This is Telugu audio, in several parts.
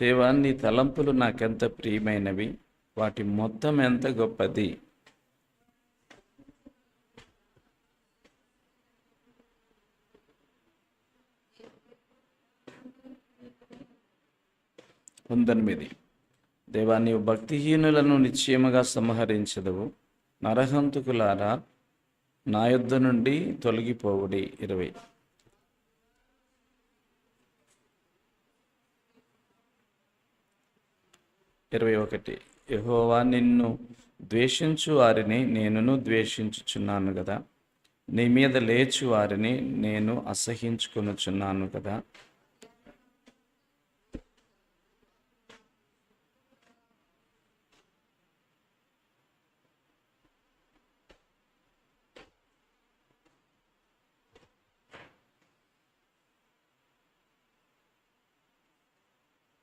దేవా నీ తలంపులు నాకెంత ప్రియమైనవి? వాటి మొత్తం ఎంత గొప్పది? పంతొమ్మిది దేవా నీవు భక్తిహీనులను నిశ్చయముగా సంహరించదవు. నరహంతుకులారా నా యుద్ధ నుండి తొలగిపోవుడి. ఇరవై. ఇరవై ఒకటి. యహోవా నిన్ను ద్వేషించు వారిని నేనును ద్వేషించుచున్నాను కదా నీ మీద లేచు వారిని నేను అసహించుకొనుచున్నాను కదా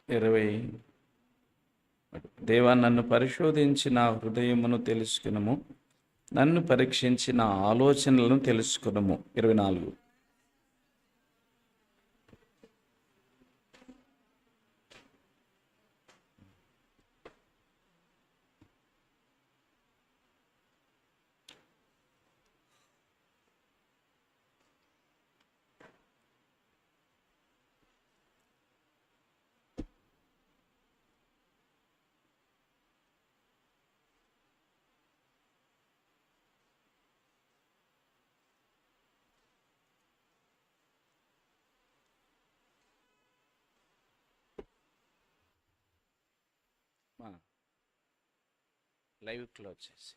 ఇరవై దేవా నన్ను పరిశోధించి నా హృదయమును తెలుసుకునము. నన్ను పరీక్షించి నా ఆలోచనలను తెలుసుకునము. ఇరవై నాలుగు. లైవ్ క్లోజ్ చేసి.